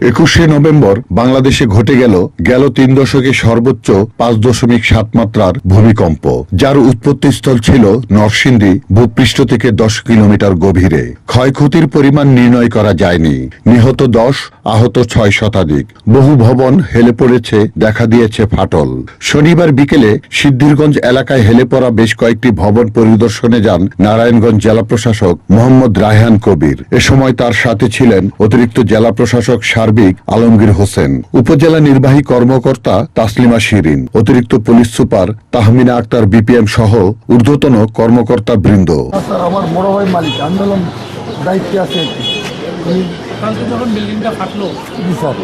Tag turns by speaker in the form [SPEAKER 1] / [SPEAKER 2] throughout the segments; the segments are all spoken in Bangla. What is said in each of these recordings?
[SPEAKER 1] একুশে নভেম্বর বাংলাদেশে ঘটে গেল গেল তিন দশকে সর্বোচ্চ পাঁচ দশমিক সাত মাত্রার ভূমিকম্প, যার উৎপত্তিস্থল ছিল নরসিংদী, ভূপৃষ্ঠ থেকে দশ কিলোমিটার গভীরে। ক্ষয়ক্ষতির পরিমাণ নির্ণয় করা যায়নি। নিহত দশ, আহত ছয় শতাধিক। বহু ভবন হেলে পড়েছে, দেখা দিয়েছে ফাটল। শনিবার বিকেলে সিদ্ধিরগঞ্জ এলাকায় হেলে পড়া বেশ কয়েকটি ভবন পরিদর্শনে যান নারায়ণগঞ্জ জেলা প্রশাসক মোহাম্মদ রায়হান কবির। এ সময় তার সাথে ছিলেন অতিরিক্ত জেলা প্রশাসক সার্বিক আলমগীর হোসেন। উপজেলা নির্বাহী কর্মকর্তা তাসলিমা শিরিন। অতিরিক্ত police super Tahmina Akter BPM সহ ঊর্ধ্বতন কর্মকর্তা বৃন্দ।
[SPEAKER 2] আমার বড় ভাই মালিক আন্দোলন দায়িত্বে আছে।
[SPEAKER 3] কালকে যখন বিল্ডিংটা ফাটলো
[SPEAKER 2] জি স্যার।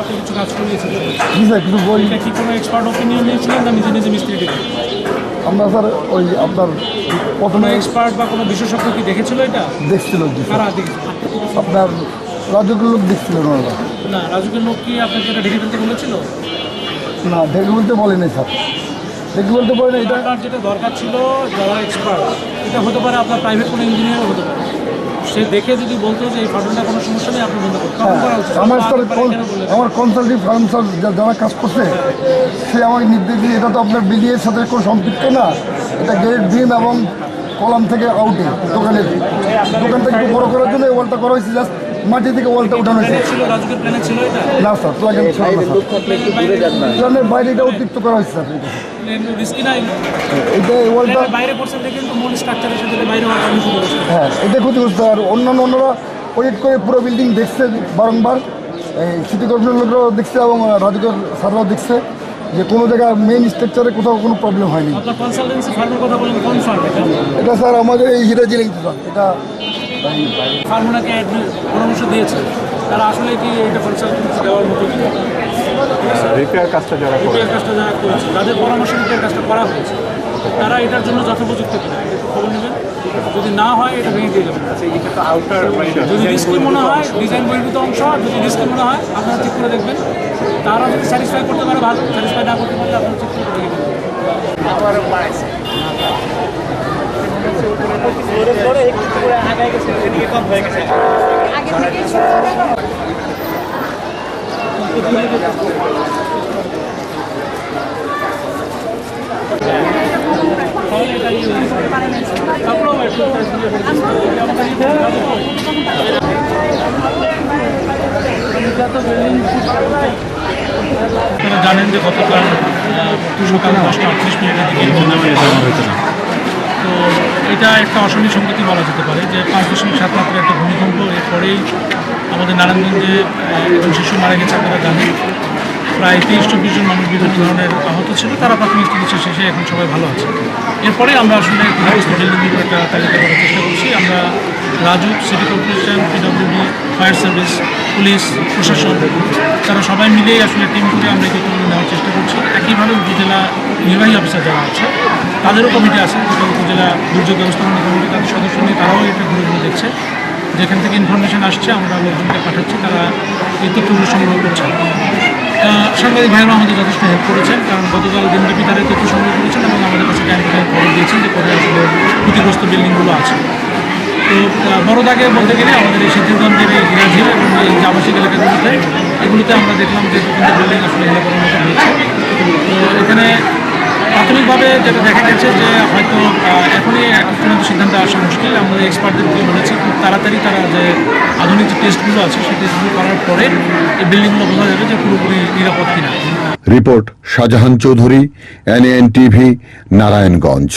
[SPEAKER 3] আপনি কিছু কাজ করিয়েছেন?
[SPEAKER 2] জি স্যার কিন্তু বই
[SPEAKER 3] কি কোনো এক্সপার্ট ওপিনিয়ন নিয়েছিলেন না নিজে নিজে মিস্ত্রি ডেকে
[SPEAKER 2] আমরা স্যার ওই আপনার প্রথমে
[SPEAKER 3] এক্সপার্ট বা কোনো বিশেষজ্ঞ কি দেখেছিল এটা?
[SPEAKER 2] দেখেছিল? আপনার রাজুকের লোক দেখছিল ওনারা
[SPEAKER 3] না রাজুকের লোক কি আপনাকে এটা ঢেকে ফেলতে বলেছিল?
[SPEAKER 2] না দেখে বলতে বলেনি স্যার। বলতে বলেনি এটা
[SPEAKER 3] আপনার যেটা দরকার ছিল যারা এক্সপার্ট এটা হতে পারে আপনার প্রাইভেট কোনো ইঞ্জিনিয়ারও হতে পারে। সে দেখে যদি বলতো যে এই কোনো সমস্যা নেই আপনি বন্ধ
[SPEAKER 2] আমার? আমার ফার্ম স্যার যারা কাজ করছে সে আমাকে নির্দেশ দিয়ে এটা তো আপনার বিডিএর সাথে কোনো সম্পৃক্ত না। এটা গেট বিম এবং কলাম থেকে আউটে দোকানের। দোকান থেকে বড় করার জন্য ওয়ালটা করা হয়েছে জাস্ট মাটি থেকে ওয়ালটা উঠানো হয়েছে।
[SPEAKER 3] ছিল রাজুকের প্ল্যানে ছিল এটা
[SPEAKER 2] না স্যার প্লাগেন ছিল না স্যার প্ল্যানের বাইরে এটা অতিরিক্ত করা হয়েছে স্যার এটা। এই ওয়ালটা
[SPEAKER 3] বাইরে কিন্তু মূল স্ট্রাকচারের সাথে বাইরে
[SPEAKER 2] হ্যাঁ এটা ক্ষতিগ্রস্ত। আর অন্যান্য অন্যরা অডিট করে পুরো বিল্ডিং দেখছে বারংবার। এই সিটি কর্পোরেশন লোকরাও দেখছে এবং রাজুকের স্যাররাও দেখছে যে কোনো জায়গায় মেইন স্ট্রাকচারে কোথাও কোনো প্রবলেম হয়নি।
[SPEAKER 3] এটা?
[SPEAKER 2] স্যার আমাদের এই হিরা জিনিস স্যার এটা
[SPEAKER 3] ফার্ম ওনাকে পরামর্শ দিয়েছে তারা আসলে কি এটা কনসালটেন্সি দেওয়ার মতো কি?
[SPEAKER 4] রিপেয়ার কাজটা যারা
[SPEAKER 3] রিপেয়ার কাজটা যারা করেছে যাদের পরামর্শ রিপেয়ার কাজটা করা হয়েছে। তারা এটার জন্য যথোপযুক্ত কিনা এটা খবর নেবেন? যদি না হয় এটা ভেঙে দিয়ে যাবেন
[SPEAKER 4] এটা তো আউটার
[SPEAKER 3] যদি রিস্কি মনে হয় ডিজাইন বহির্ভূত অংশ যদি রিস্কি মনে হয় আপনারা চেক করে দেখবেন। তারা যদি স্যাটিসফাই করতে পারে ভালো। স্যাটিসফাই না করতে পারলে আপনারা চেক করে দেখে দেবেন আপনারা জানেন যে গতকাল সকাল দশটা আটত্রিশ মিনিটের দিকে তো এটা একটা অসমীয় সংগতি বলা যেতে পারে যে পাঁচ দশমিক সাত মাত্রার একটা ভূমিকম্প, এরপরেই আমাদের নারায়ণগঞ্জে একজন শিশু মারা গেছে আপনারা জানেন। প্রায় তেইশ, চব্বিশ জন মানুষ বিভিন্ন ধরনের আহত ছিল, তারা প্রাথমিক চিকিৎসা শেষে এখন সবাই ভালো আছে। এরপরে আমরা আসলে একটা তালিকা করার চেষ্টা করছি। আমরা Raju, city corporation PWD fire service, police, প্রশাসন, তারা সবাই মিলেই আসলে টিম করে আমরা তথ্যগুলো নেওয়ার চেষ্টা করছি। একইভাবে উপজেলা নির্বাহী অফিসার যারা আছে, তাদেরও কমিটি আছে যেটা উপজেলা দুর্যোগ ব্যবস্থাপনা কমিটি তাদের সদস্য নিয়ে তারাও এটা ঘুরে ঘুরে দেখছে। যেখান থেকে ইনফরমেশন আসছে, আমরা লোকজনকে পাঠাচ্ছি, তারা এই তথ্যগুলো সংগ্রহ করছে। সাংবাদিক ভাইয়েরা আমাদের যথেষ্ট হেল্প করেছেন, কারণ গতকাল দিনব্যাপী তারা তথ্য সংগ্রহ করেছেন এবং আমাদের কাছে টাইম খবর দিয়েছেন যে কোথায় আসলে ক্ষতিগ্রস্ত বিল্ডিংগুলো আছে। তো আহ, বড় দাগে বলতে গেলে আমাদের এই সিদ্ধিরগঞ্জের এই এবং এই আবাসিক এলাকাগুলোতে এগুলোতে আমরা দেখলাম যে তিনটা বিল্ডিং আসলে হেলে করার মতো হয়েছে। তো এখানে প্রাথমিকভাবে যেটা দেখা গেছে যে হয়তো এখনই চূড়ান্ত সিদ্ধান্ত আসা মুশকিল। আমরা এক্সপার্টদেরকে বলেছি। খুব তাড়াতাড়ি তারা যে আধুনিক যে টেস্টগুলো আছে সেই টেস্টগুলো করার পরে এই বিল্ডিংগুলো বোঝা যাবে যে পুরোপুরি নিরাপদ কিনা।
[SPEAKER 1] Report Shahjahan Chowdhury NN TV Narayanganj.